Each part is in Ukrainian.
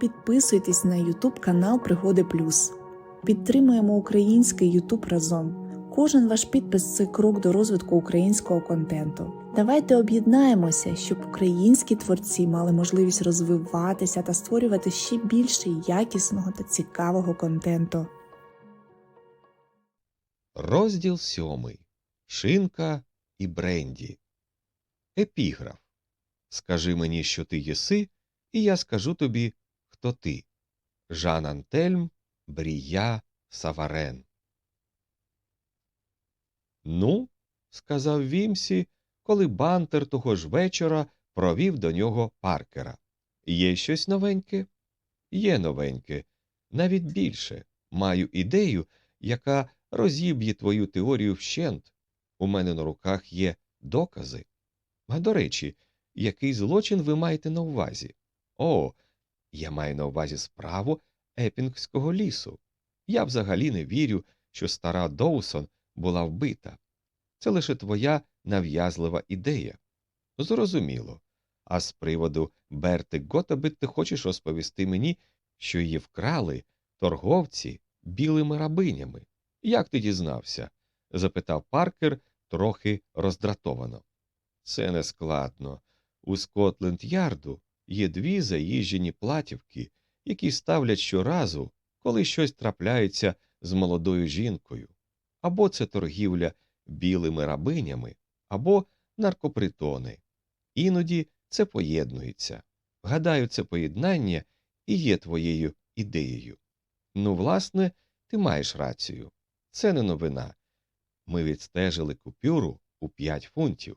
Підписуйтесь на YouTube канал Пригоди Плюс. Підтримуємо український YouTube разом. Кожен ваш підпис це крок до розвитку українського контенту. Давайте об'єднаємося, щоб українські творці мали можливість розвиватися та створювати ще більше якісного та цікавого контенту. Розділ сьомий. Шинка і бренді. Епіграф. Скажи мені, що ти єси, і я скажу тобі, хто ти. Жан Антельм, Брія, Саварен. Ну, сказав Вімсі, коли бантер того ж вечора провів до нього паркера. Є щось новеньке? Є новеньке, навіть більше. Маю ідею, яка розіб'є твою теорію вщент. У мене на руках є докази. А до речі, який злочин ви маєте на увазі? О, я маю на увазі справу Епінгського лісу. Я взагалі не вірю, що стара Доусон була вбита. Це лише твоя нав'язлива ідея. Зрозуміло. А з приводу Берти Готабит ти хочеш розповісти мені, що її вкрали торговці білими рабинями. Як ти дізнався? запитав Паркер трохи роздратовано. Це не складно. У Скотленд Ярду є дві заїжджені платівки, які ставлять щоразу, коли щось трапляється з молодою жінкою. Або це торгівля білими рабинями, або наркопритони. Іноді це поєднується. Гадаю, це поєднання і є твоєю ідеєю. Ну, власне, ти маєш рацію. Це не новина. Ми відстежили купюру у 5 фунтів.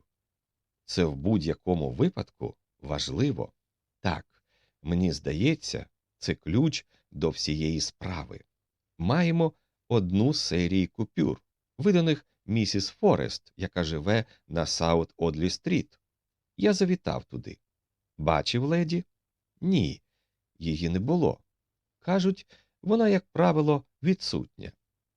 Це в будь-якому випадку важливо. Так, мені здається, це ключ до всієї справи. Маємо одну серію купюр, виданих місіс Форест, яка живе на Саут Одлі Стріт. Я завітав туди. Бачив леді? Ні, її не було. Кажуть, вона, як правило, відсутня.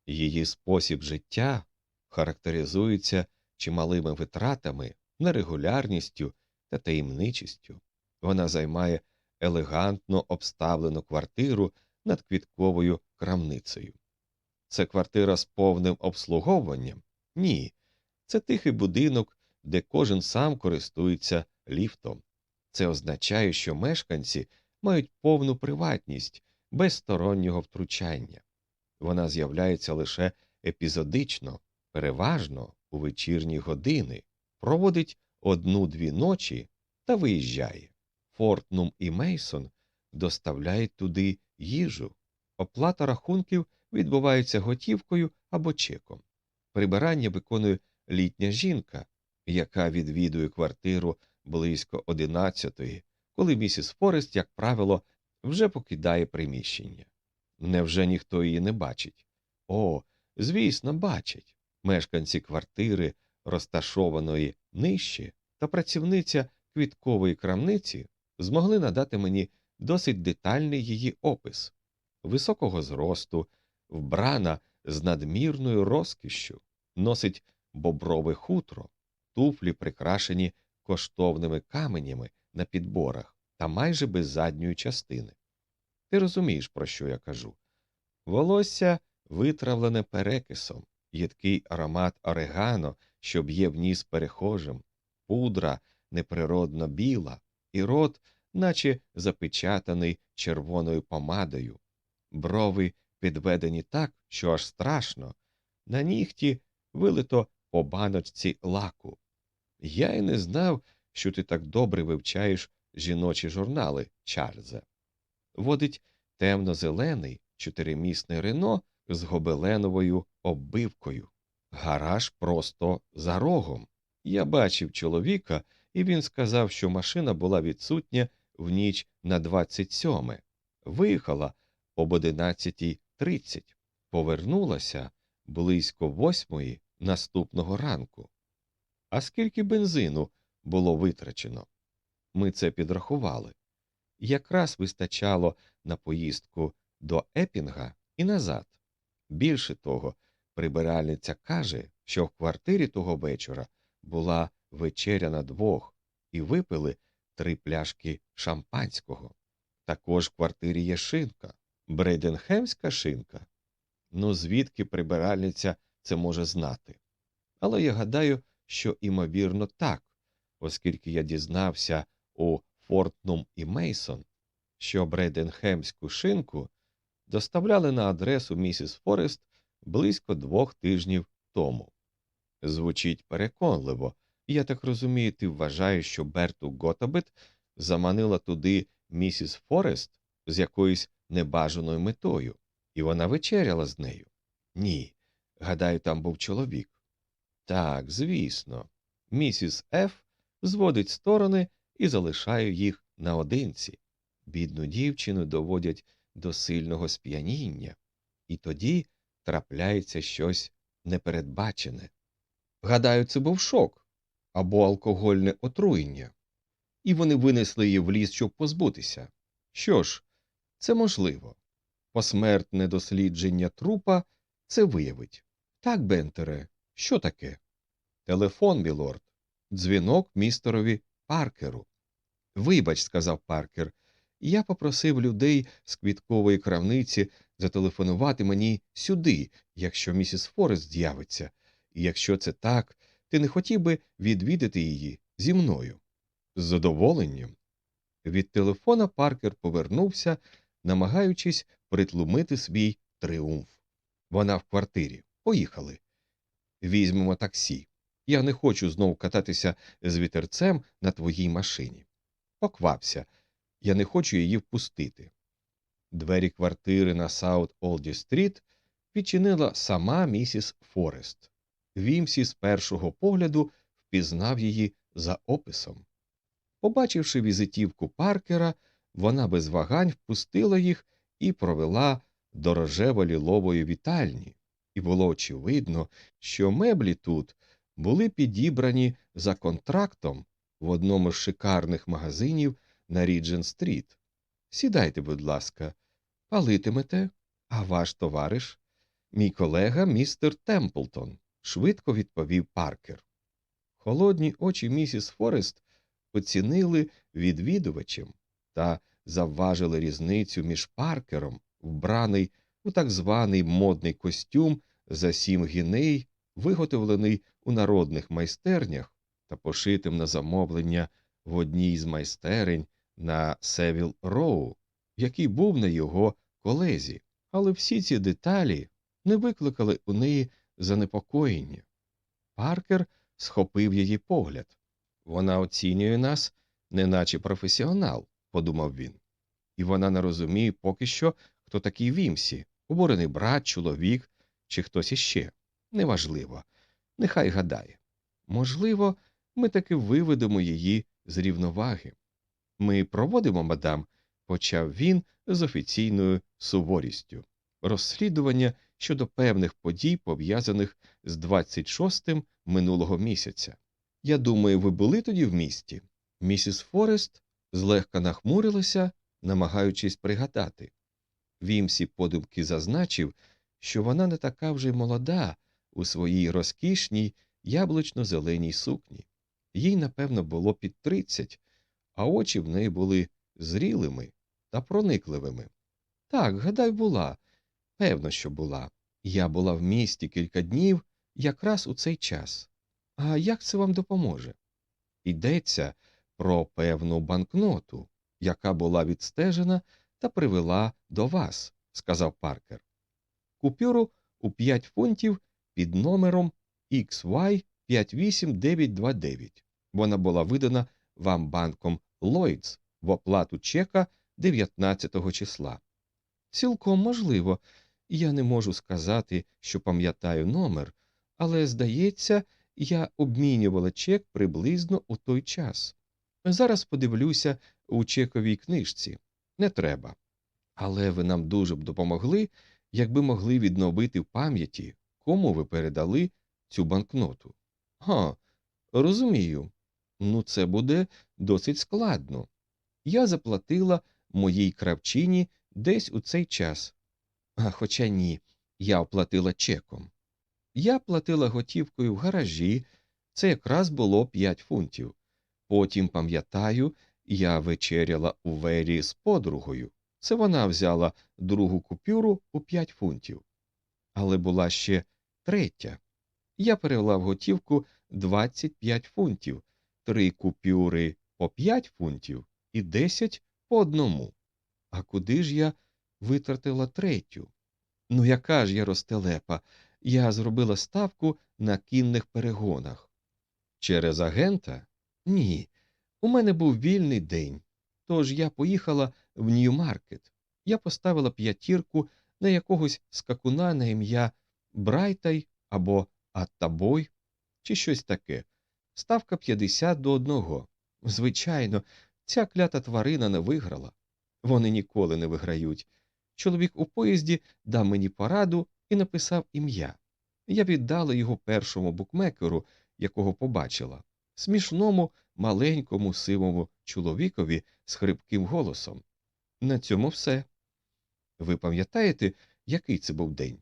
Її спосіб життя характеризується чималими витратами, нерегулярністю та таємничістю. Вона займає елегантно обставлену квартиру над квітковою крамницею. Це квартира з повним обслуговуванням? Ні. Це тихий будинок, де кожен сам користується ліфтом. Це означає, що мешканці мають повну приватність без стороннього втручання. Вона з'являється лише епізодично, переважно у вечірні години, проводить одну-дві ночі та виїжджає. Фортнум і Мейсон доставляють туди їжу. Оплата рахунків відбувається готівкою або чеком. Прибирання виконує літня жінка, яка відвідує квартиру близько одинадцятої, коли місіс Форест, як правило, вже покидає приміщення. Невже ніхто її не бачить? О, звісно, бачать. Мешканці квартири, розташованої нижче, та працівниця квіткової крамниці змогли надати мені досить детальний її опис високого зросту, вбрана з надмірною розкішшю, носить боброве хутро, туфлі прикрашені коштовними каменями на підборах та майже без задньої частини. Ти розумієш, про що я кажу? Волосся витравлене перекисом, їдкий аромат орегано, що б'є в ніс перехожим, пудра неприродно біла, і рот, наче запечатаний червоною помадою, брови підведені так, що аж страшно, на нігті вилито по баночці лаку. Я й не знав, що ти так добре вивчаєш жіночі журнали, Чарльзе. Водить темно-зелений чотиримісний Рено з гобеленовою оббивкою. Гараж просто за рогом. Я бачив чоловіка, і він сказав, що машина була відсутня в ніч на 27. Виїхала об 11.30, повернулася близько восьмої наступного ранку. А скільки бензину було витрачено? Ми це підрахували. Якраз вистачало на поїздку до Епінга і назад. Більше того, прибиральниця каже, що в квартирі того вечора була вечеря на двох і випили три пляшки шампанського. Також в квартирі є шинка, брейденхемська шинка. Ну, звідки прибиральниця це може знати? Але я гадаю, що імовірно так, оскільки я дізнався у Фортнум і Мейсон, що брейденхемську шинку доставляли на адресу місіс Форест близько двох тижнів тому. Звучить переконливо, я так розумію, ти вважаєш, що Берту Готабет заманила туди місіс Форест з якоюсь небажаною метою, і вона вечеряла з нею. Ні, гадаю, там був чоловік. Так, звісно, місіс Ф зводить сторони і залишає їх наодинці. Бідну дівчину доводять до сильного сп'яніння, і тоді трапляється щось непередбачене. Гадаю, це був шок або алкогольне отруєння, і вони винесли її в ліс, щоб позбутися. Що ж, це можливо. Посмертне дослідження трупа це виявить. Так, Бентере, що таке? Телефон, мілорд. Дзвінок містерові Паркеру. Вибач, сказав Паркер, я попросив людей з квіткової крамниці зателефонувати мені сюди, якщо місіс Форест з'явиться, і якщо це так, ти не хотів би відвідати її зі мною. З задоволенням. Від телефона Паркер повернувся, намагаючись притлумити свій тріумф. Вона в квартирі. Поїхали. Візьмемо таксі. Я не хочу знов кататися з вітерцем на твоїй машині. Поквапся. Я не хочу її впустити. Двері квартири на Саут Олді Стріт відчинила сама місіс Форест. Вімсі з першого погляду впізнав її за описом. Побачивши візитівку Паркера, вона без вагань впустила їх і провела до рожево-лілової вітальні, і було очевидно, що меблі тут були підібрані за контрактом в одному з шикарних магазинів на Ріджен Стріт. Сідайте, будь ласка, палитимете, а ваш товариш, мій колега містер Темплтон, швидко відповів Паркер. Холодні очі місіс Форест оцінили відвідувачем та завважили різницю між Паркером, вбраний у так званий модний костюм за сім гіней, виготовлений у народних майстернях та пошитим на замовлення в одній з майстерень на Севіл Роу, який був на його колезі, але всі ці деталі не викликали у неї занепокоєння. Паркер схопив її погляд. Вона оцінює нас, неначе професіонал, подумав він. І вона не розуміє поки що, хто такий Вімсі, уборений брат, чоловік чи хтось іще. Неважливо. Нехай гадає. Можливо, ми таки виведемо її з рівноваги. Ми проводимо, мадам, почав він з офіційною суворістю. Розслідування щодо певних подій, пов'язаних з 26-м минулого місяця. Я думаю, ви були тоді в місті? Місіс Форест злегка нахмурилася, намагаючись пригадати. Вімсі подумки зазначив, що вона не така вже й молода у своїй розкішній яблучно-зеленій сукні. Їй, напевно, було під тридцять, а очі в неї були зрілими та проникливими. Так, гадай, була. Певно, що була. Я була в місті кілька днів якраз у цей час. А як це вам допоможе? Йдеться про певну банкноту, яка була відстежена та привела до вас, сказав Паркер. Купюру у 5 фунтів під номером XY 58929. Вона була видана вам банком Lloyds в оплату чека 19 числа. Цілком можливо, я не можу сказати, що пам'ятаю номер, але, здається, я обмінювала чек приблизно у той час. Зараз подивлюся у чековій книжці. Не треба. Але ви нам дуже б допомогли, якби могли відновити в пам'яті, кому ви передали цю банкноту. Га, розумію. Ну, це буде досить складно. Я заплатила моїй кравчині десь у цей час. А хоча ні, я оплатила чеком. Я платила готівкою в гаражі, це якраз було 5 фунтів. Потім, пам'ятаю, Я вечеряла у вері з подругою. Це вона взяла другу купюру у п'ять фунтів. Але була ще третя. Я перевела в готівку 25 фунтів, три купюри по 5 фунтів і 10 по одному. А куди ж я витратила третю? Ну, яка ж я розтелепа? Я зробила ставку на кінних перегонах. Через агента? Ні. У мене був вільний день. Тож я поїхала в Нью-Маркет. Я поставила п'ятірку на якогось скакуна на ім'я Брайтай або Аттабой, чи щось таке. Ставка 50 до одного. Звичайно, ця клята тварина не виграла. Вони ніколи не виграють. Чоловік у поїзді дав мені пораду і написав ім'я. Я віддала його першому букмекеру, якого побачила, смішному, маленькому сивому чоловікові з хрипким голосом. На цьому все. Ви пам'ятаєте, який це був день?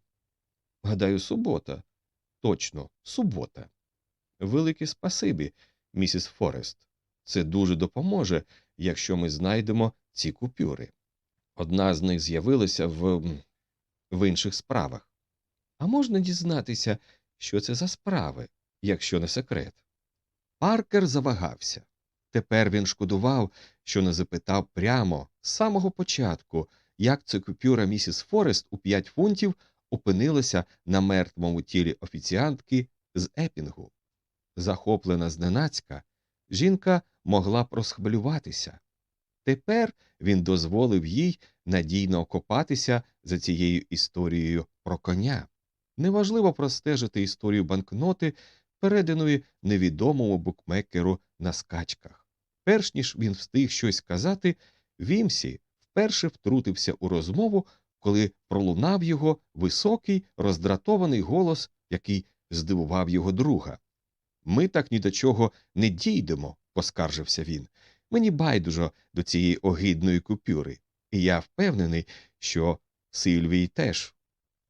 Гадаю, субота. Точно, субота. Велике спасибі, місіс Форест. Це дуже допоможе, якщо ми знайдемо ці купюри. Одна з них з'явилася в, в інших справах. А можна дізнатися, що це за справи, якщо не секрет? Паркер завагався. Тепер він шкодував, що не запитав прямо з самого початку, як ця купюра місіс Форест у п'ять фунтів опинилася на мертвому тілі офіціантки з Епінгу. Захоплена зненацька, жінка могла б розхвилюватися. Тепер він дозволив їй надійно окопатися за цією історією про коня. Неважливо простежити історію банкноти, переданої невідомому букмекеру на скачках. Перш ніж він встиг щось сказати, Вімсі вперше втрутився у розмову, коли пролунав його високий, роздратований голос, який здивував його друга. Ми так ні до чого не дійдемо, поскаржився він. Мені байдуже до цієї огидної купюри, і я впевнений, що Сильвії теж.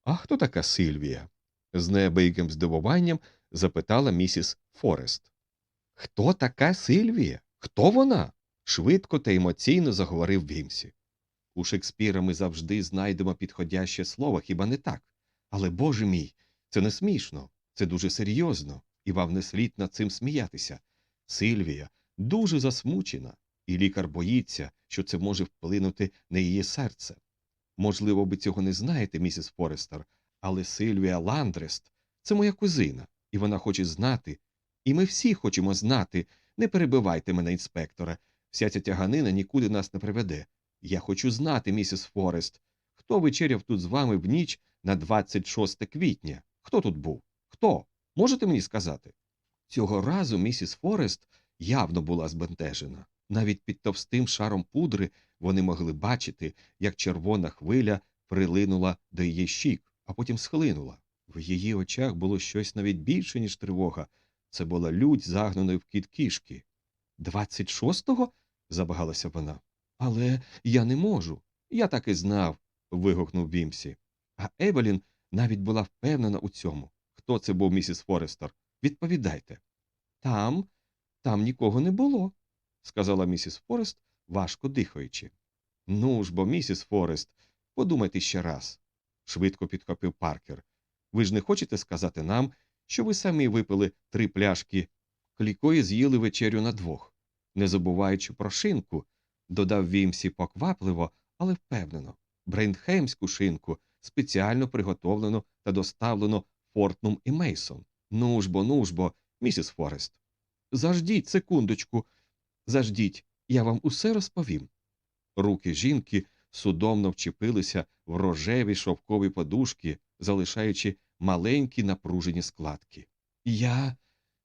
А хто така Сильвія? з неабияким здивуванням запитала місіс Форест. Хто така Сильвія? Хто вона? швидко та емоційно заговорив Вімсі. У Шекспіра ми завжди знайдемо підходяще слово, хіба не так? Але, боже мій, це не смішно, це дуже серйозно, і вам не слід над цим сміятися. Сильвія дуже засмучена, і лікар боїться, що це може вплинути на її серце. Можливо, ви цього не знаєте, місіс Форестер, але Сильвія Ландрест це моя кузина, і вона хоче знати. І ми всі хочемо знати. Не перебивайте мене, інспектора. Вся ця тяганина нікуди нас не приведе. Я хочу знати, місіс Форест, хто вечеряв тут з вами в ніч на 26 квітня? Хто тут був? Хто? Можете мені сказати? Цього разу місіс Форест явно була збентежена. Навіть під товстим шаром пудри вони могли бачити, як червона хвиля прилинула до її щік, а потім схлинула. В її очах було щось навіть більше, ніж тривога. Це була лють, загнаної в кіт кішки. Двадцять шостого? забагалася вона. Але я не можу. Я так і знав. вигукнув Вімсі. А Евелін навіть була впевнена у цьому. Хто це був місіс Форестер? Відповідайте. Там, там нікого не було, сказала місіс Форест, важко дихаючи. Ну ж бо, місіс Форест, подумайте ще раз, швидко підхопив Паркер. Ви ж не хочете сказати нам, що ви самі випили три пляшки клікої з'їли вечерю на двох, не забуваючи про шинку, додав Вімсі поквапливо, але впевнено, брейнхемську шинку, спеціально приготовлену та доставлену Фортнум і Мейсон. Ну ж бо, ну ж бо, місіс Форест. Заждіть секундочку, заждіть, я вам усе розповім. Руки жінки судомно вчепилися в рожеві шовкові подушки, залишаючи маленькі напружені складки. Я.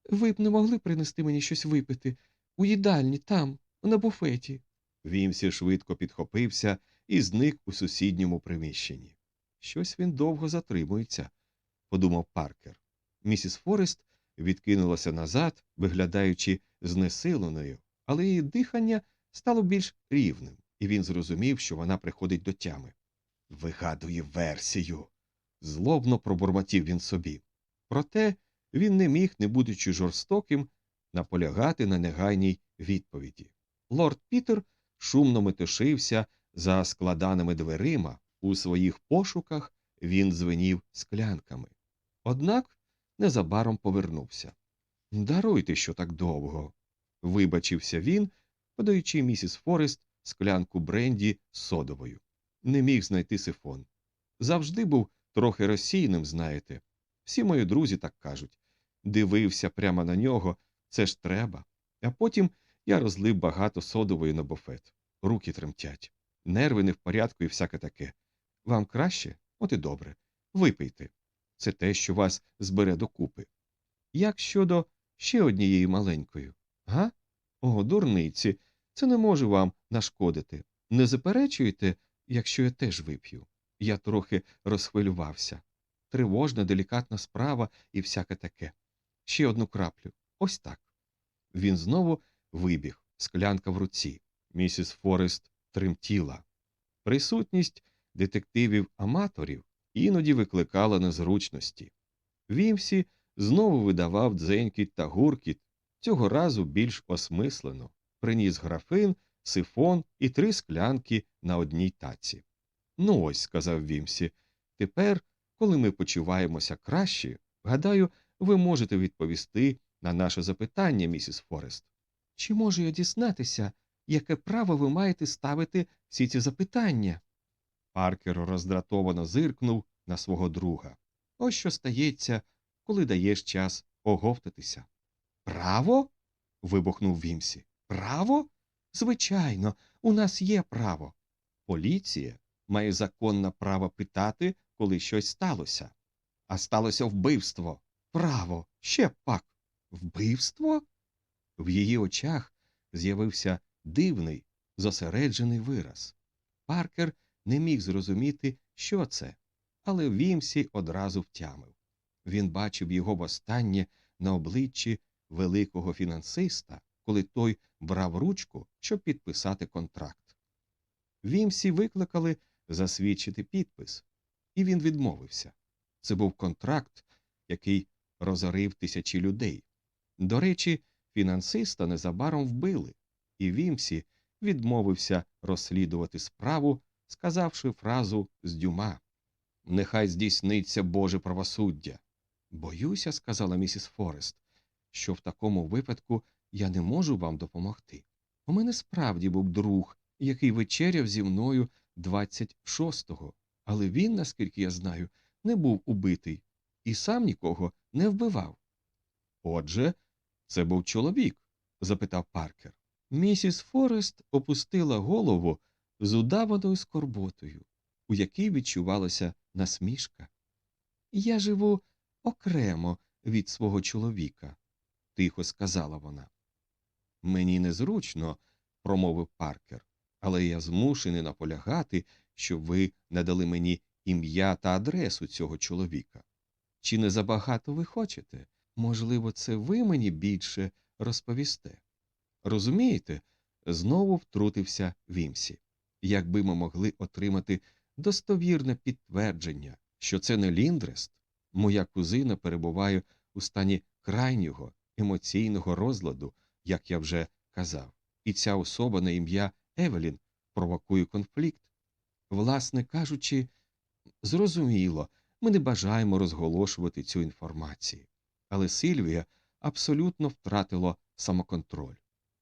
Ви б не могли принести мені щось випити у їдальні, там, на буфеті. Вімсі швидко підхопився і зник у сусідньому приміщенні. Щось він довго затримується, подумав Паркер. Місіс Форест відкинулася назад, виглядаючи знесиленою, але її дихання стало більш рівним, і він зрозумів, що вона приходить до тями. Вигадує версію. злобно пробурмотів він собі. Проте він не міг, не будучи жорстоким, наполягати на негайній відповіді. Лорд Пітер шумно метушився за складаними дверима. У своїх пошуках він дзвенів склянками. Однак незабаром повернувся. Даруйте, що так довго. Вибачився він, подаючи місіс Форест склянку бренді содовою. Не міг знайти сифон. Завжди був трохи розсійним, знаєте. Всі мої друзі так кажуть. Дивився прямо на нього, це ж треба. А потім я розлив багато содової на буфет. Руки тремтять. Нерви не в порядку і всяке таке. Вам краще? От і добре. Випийте. Це те, що вас збере докупи. Як щодо ще однієї маленької? Га? О, дурниці, це не може вам нашкодити. Не заперечуєте, якщо я теж вип'ю. Я трохи розхвилювався. Тривожна, делікатна справа і всяке таке. Ще одну краплю. Ось так. Він знову вибіг, склянка в руці. Місіс Форест тремтіла. Присутність детективів-аматорів іноді викликала незручності. Вімсі знову видавав дзенькіт та гуркіт, цього разу більш осмислено, приніс графин, сифон і три склянки на одній таці. Ну ось, сказав Вімсі, тепер, коли ми почуваємося краще, гадаю, ви можете відповісти на наше запитання, місіс Форест. Чи можу я дізнатися, яке право ви маєте ставити всі ці запитання? Паркер роздратовано зиркнув на свого друга. Ось що стається, коли даєш час оговтатися. Право? вибухнув Вімсі. Право? Звичайно, у нас є право. Поліція має законне право питати, коли щось сталося. А сталося вбивство. Право, ще пак. Вбивство? В її очах з'явився дивний, зосереджений вираз. Паркер не міг зрозуміти, що це, але Вімсі одразу втямив. Він бачив його востаннє на обличчі великого фінансиста, коли той брав ручку, щоб підписати контракт. Вімсі викликали засвідчити підпис, і він відмовився. Це був контракт, який розорив тисячі людей. До речі, фінансиста незабаром вбили, і Вімсі відмовився розслідувати справу, сказавши фразу з дюма Нехай здійсниться Боже правосуддя. Боюся, сказала місіс Форест, що в такому випадку я не можу вам допомогти. У мене справді був друг, який вечеряв зі мною 26-го, але він, наскільки я знаю, не був убитий і сам нікого не вбивав. Отже, це був чоловік? запитав Паркер. Місіс Форест опустила голову з удаваною скорботою, у якій відчувалася насмішка. Я живу окремо від свого чоловіка, тихо сказала вона. Мені незручно, промовив Паркер, але я змушений наполягати, що ви надали мені ім'я та адресу цього чоловіка. Чи не забагато ви хочете? Можливо, це ви мені більше розповісте. Розумієте, знову втрутився Вімсі. Якби ми могли отримати достовірне підтвердження, що це не Ліндрест, моя кузина перебуває у стані крайнього емоційного розладу, як я вже казав, і ця особа на ім'я Евелін провокує конфлікт. Власне кажучи, зрозуміло, ми не бажаємо розголошувати цю інформацію. Але Сильвія абсолютно втратила самоконтроль.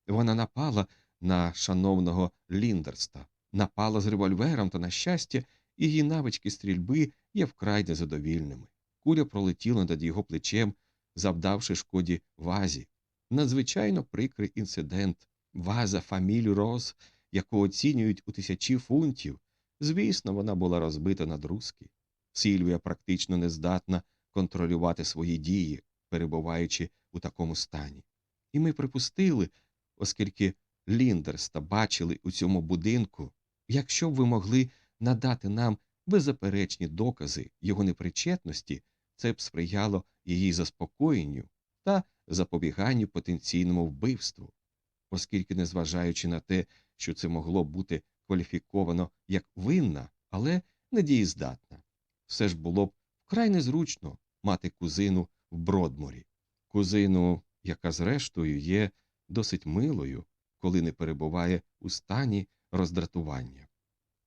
Вона напала на шановного Ліндерста, напала з револьвером та, на щастя, її навички стрільби є вкрай незадовільними. Куля пролетіла над його плечем, завдавши шкоді вазі. Надзвичайно прикрий інцидент, ваза фамілі Роз, яку оцінюють у тисячі фунтів. Звісно, вона була розбита на друзки. Сільвія практично не здатна контролювати свої дії, перебуваючи у такому стані. І ми припустили, оскільки Ліндерста бачили у цьому будинку, якщо б ви могли надати нам беззаперечні докази його непричетності, це б сприяло її заспокоєнню та запобіганню потенційному вбивству, оскільки, незважаючи на те, що це могло бути кваліфіковано як винна, але недієздатна, все ж було б вкрай незручно мати кузину в Бродморі, кузину, яка, зрештою, є досить милою коли не перебуває у стані роздратування.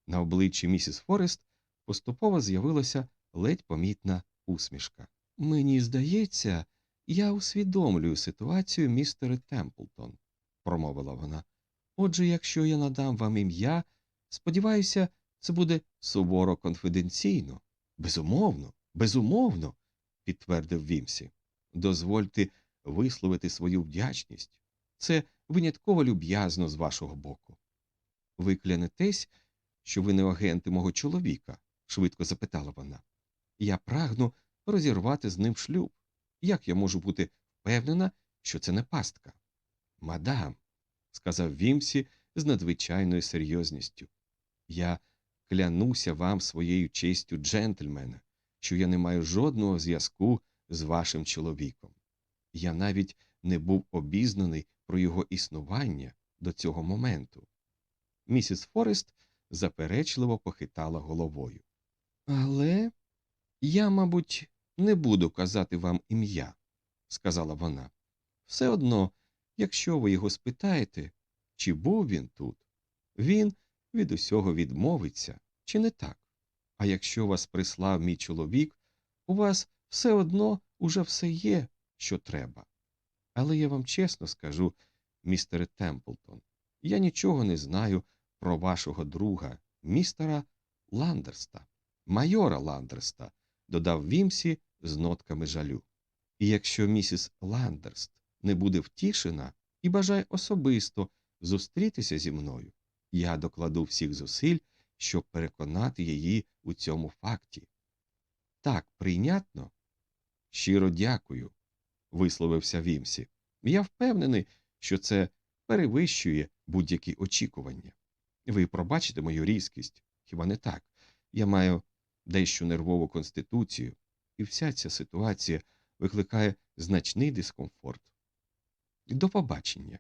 На обличчі місіс Форест поступово з'явилася ледь помітна усмішка. Мені здається, я усвідомлюю ситуацію, містере Темплтон, промовила вона. Отже, якщо я надам вам ім'я, сподіваюся, це буде суворо конфіденційно. Безумовно, безумовно, підтвердив Вімсі. Дозвольте висловити свою вдячність. Це винятково люб'язно з вашого боку. Ви клянетесь, що ви не агенти мого чоловіка? швидко запитала вона. Я прагну розірвати з ним шлюб. Як я можу бути впевнена, що це не пастка? Мадам, сказав Вімсі з надзвичайною серйозністю, я клянуся вам своєю честю джентльмена, що я не маю жодного зв'язку з вашим чоловіком. Я навіть не був обізнаний про його існування до цього моменту. Місіс Форест заперечливо похитала головою. Але я, мабуть, не буду казати вам ім'я, сказала вона. Все одно, якщо ви його спитаєте, чи був він тут, він від усього відмовиться, чи не так? А якщо вас прислав мій чоловік, у вас все одно уже все є, що треба. Але я вам чесно скажу, містере Темплтон, я нічого не знаю про вашого друга, містера Ландерста, майора Ландерста, додав Вімсі з нотками жалю. І якщо місіс Ландерст не буде втішена і бажає особисто зустрітися зі мною, я докладу всіх зусиль, щоб переконати її у цьому факті. Так, прийнятно? Щиро дякую, висловився Вімсі. Я впевнений, що це перевищує будь-які очікування. Ви пробачите мою різкість, хіба не так? Я маю дещо нервову конституцію, і вся ця ситуація викликає значний дискомфорт. До побачення.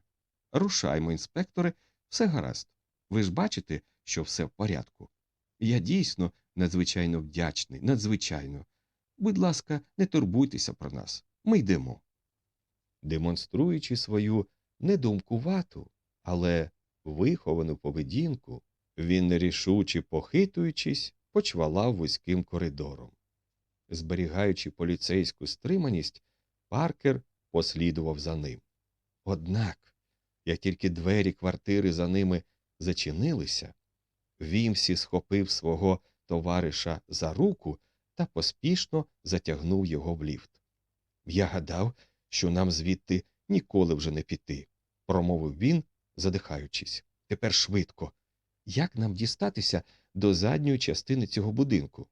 Рушаймо, інспектори, все гаразд. Ви ж бачите, що все в порядку. Я дійсно надзвичайно вдячний, надзвичайно. Будь ласка, не турбуйтеся про нас. Ми йдемо. Демонструючи свою недумкувату, але виховану поведінку, він нерішуче похитуючись, почвалав вузьким коридором. Зберігаючи поліцейську стриманість, Паркер послідував за ним. Однак, як тільки двері квартири за ними зачинилися, Вімсі схопив свого товариша за руку та поспішно затягнув його в ліфт. Я гадав, що нам звідти ніколи вже не піти, промовив він, задихаючись. Тепер швидко. Як нам дістатися до задньої частини цього будинку?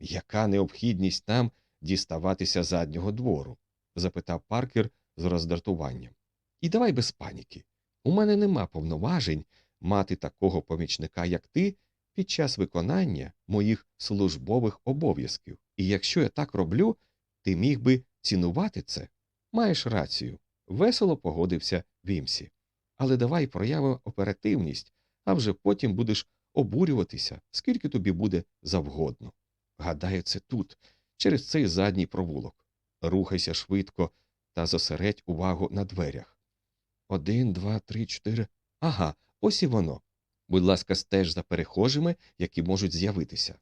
Яка необхідність нам діставатися заднього двору? запитав Паркер з роздратуванням. І давай без паніки. У мене нема повноважень мати такого помічника, як ти, під час виконання моїх службових обов'язків. І якщо я так роблю, ти міг би цінувати це. Маєш рацію. Весело погодився Вімсі. Але давай проявимо оперативність, а вже потім будеш обурюватися, скільки тобі буде завгодно. Гадаю, це тут, через цей задній провулок. Рухайся швидко та зосередь увагу на дверях. Один, два, три, чотири. Ага, ось і воно. Будь ласка, стеж за перехожими, які можуть з'явитися.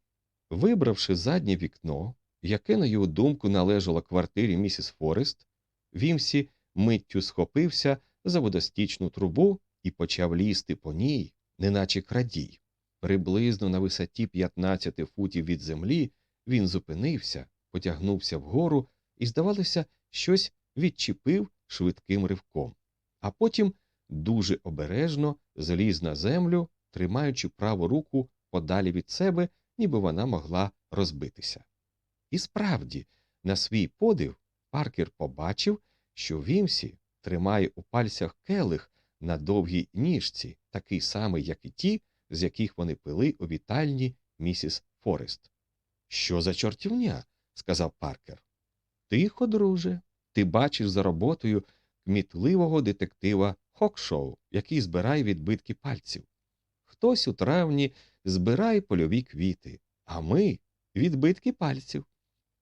Вибравши заднє вікно, яке, на його думку, належало квартирі місіс Форест, Вімсі миттю схопився за водостічну трубу і почав лізти по ній, неначе крадій. Приблизно на висоті 15 футів від землі він зупинився, потягнувся вгору і, здавалося, щось відчепив швидким ривком, а потім дуже обережно зліз на землю, тримаючи праву руку подалі від себе, ніби вона могла розбитися. І справді, на свій подив, Паркер побачив, що Вімсі тримає у пальцях келих на довгій ніжці, такий самий, як і ті, з яких вони пили у вітальні місіс Форест. Що за чортівня? сказав Паркер. Тихо, друже, ти бачиш за роботою кмітливого детектива Хокшоу, який збирає відбитки пальців. Хтось у травні збирає польові квіти, а ми відбитки пальців.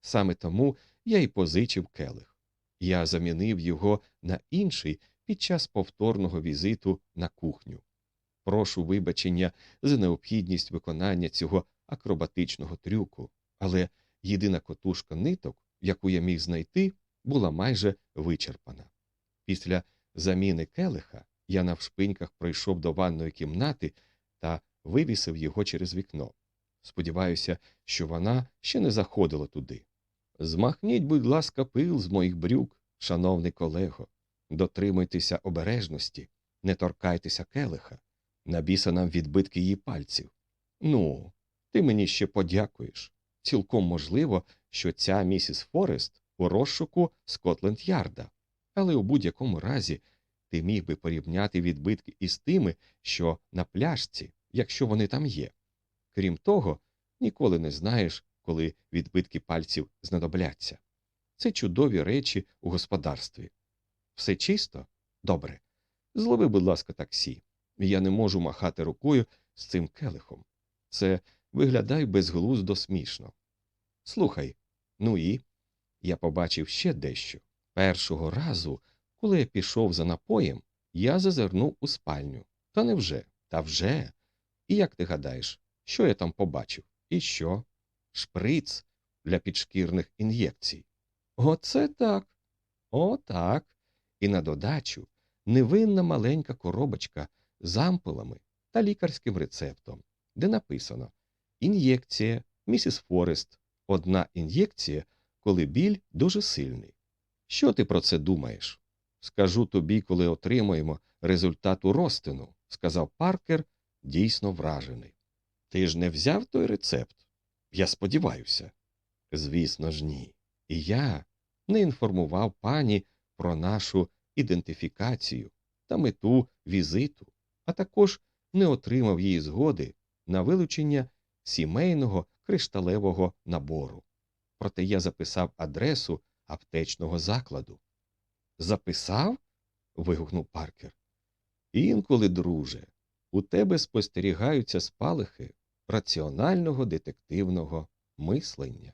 Саме тому я й позичив келих. Я замінив його на інший під час повторного візиту на кухню. Прошу вибачення за необхідність виконання цього акробатичного трюку, але єдина котушка ниток, яку я міг знайти, була майже вичерпана. Після заміни келиха я навшпиньках пройшов до ванної кімнати та вивісив його через вікно. Сподіваюся, що вона ще не заходила туди. Змахніть, будь ласка, пил з моїх брюк, шановний колего. Дотримуйтеся обережності, не торкайтеся келиха, набіса нам відбитки її пальців. Ну, ти мені ще подякуєш. Цілком можливо, що ця місіс Форест у розшуку Скотленд Ярда, але у будь-якому разі ти міг би порівняти відбитки із тими, що на пляшці, якщо вони там є. Крім того, ніколи не знаєш, коли відбитки пальців знадобляться. Це чудові речі у господарстві. Все чисто? Добре. Злови, будь ласка, таксі. Я не можу махати рукою з цим келихом. Це виглядає безглуздо смішно. Слухай, ну і я побачив ще дещо. Першого разу, коли я пішов за напоєм, я зазирнув у спальню. Та невже? Та вже. І як ти гадаєш, що я там побачив? І що? Шприц для підшкірних ін'єкцій. Оце так. О, так. І на додачу невинна маленька коробочка з ампулами та лікарським рецептом, де написано Ін'єкція, місіс Форест, одна ін'єкція, коли біль дуже сильний. Що ти про це думаєш? Скажу тобі, коли отримаємо результат у розтину, сказав Паркер, дійсно вражений. Ти ж не взяв той рецепт? Я сподіваюся. Звісно ж, ні. І я не інформував пані про нашу ідентифікацію та мету візиту, а також не отримав її згоди на вилучення сімейного кришталевого набору. Проте я записав адресу аптечного закладу. Записав? вигукнув Паркер. Інколи, друже, у тебе спостерігаються спалахи раціонального детективного мислення.